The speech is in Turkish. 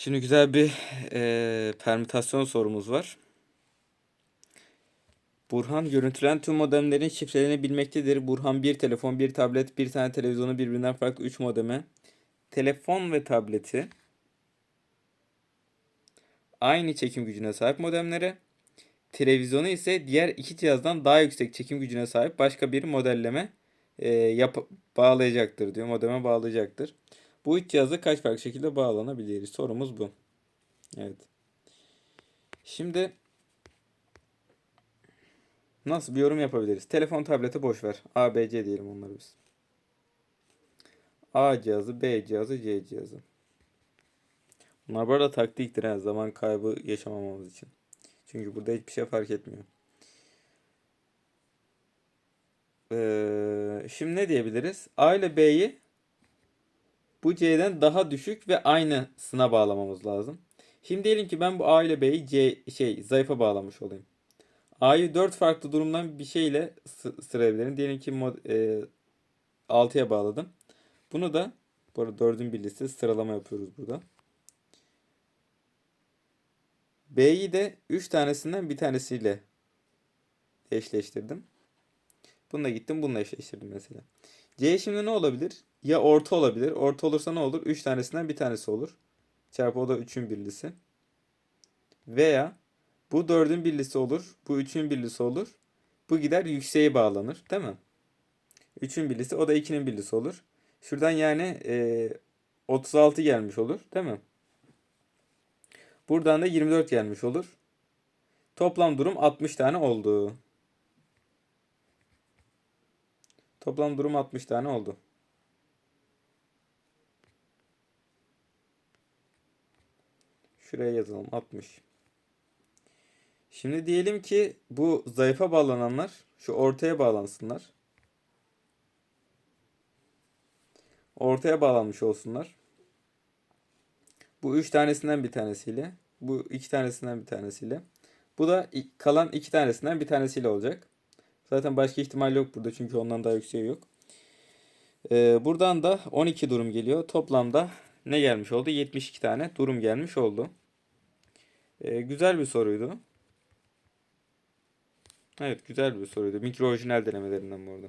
Şimdi güzel bir eee, permütasyon sorumuz var. Burhan görüntülen tüm modemlerin şifrelerini bilmektedir. Burhan bir telefon, bir tablet, bir tane televizyonu birbirinden farklı 3 modeme. Telefon ve tableti aynı çekim gücüne sahip modemlere. Televizyonu ise diğer iki cihazdan daha yüksek çekim gücüne sahip başka bir modelleme eee, yap bağlayacaktır diyor. Modeme bağlayacaktır. Bu üç cihaza kaç farklı şekilde bağlanabilir? Sorumuz bu. Evet. Şimdi nasıl bir yorum yapabiliriz? Telefon, tableti boş ver. A, B, C diyelim onları biz. A cihazı, B cihazı, C cihazı. Bunlar bu arada taktiktir ha, zaman kaybı yaşamamamız için. Çünkü burada hiçbir şey fark etmiyor. Ee, şimdi ne diyebiliriz? A ile B'yi bu C'den daha düşük ve aynısına bağlamamız lazım. Şimdi diyelim ki ben bu A ile B'yi C şey zayıfa bağlamış olayım. A'yı 4 farklı durumdan bir şeyle sı- sırayabilirim. Diyelim ki mod, e, 6'ya bağladım. Bunu da bu arada 4'ün bir listesi sıralama yapıyoruz burada. B'yi de 3 tanesinden bir tanesiyle eşleştirdim. Bununla gittim bununla eşleştirdim mesela. C şimdi ne olabilir? Ya orta olabilir. Orta olursa ne olur? 3 tanesinden bir tanesi olur. Çarpı o da 3'ün birlisi. Veya bu 4'ün birlisi olur. Bu 3'ün birlisi olur. Bu gider yükseğe bağlanır. Değil mi? 3'ün birlisi o da 2'nin birlisi olur. Şuradan yani e, 36 gelmiş olur. Değil mi? Buradan da 24 gelmiş olur. Toplam durum 60 tane oldu. Toplam durum 60 tane oldu. Şuraya yazalım 60. Şimdi diyelim ki bu zayıfa bağlananlar şu ortaya bağlansınlar. Ortaya bağlanmış olsunlar. Bu üç tanesinden bir tanesiyle. Bu iki tanesinden bir tanesiyle. Bu da kalan iki tanesinden bir tanesiyle olacak. Zaten başka ihtimal yok burada çünkü ondan daha yükseği yok. Ee, buradan da 12 durum geliyor. Toplamda ne gelmiş oldu? 72 tane durum gelmiş oldu. Ee, güzel bir soruydu. Evet güzel bir soruydu. Mikro orijinal denemelerinden bu arada.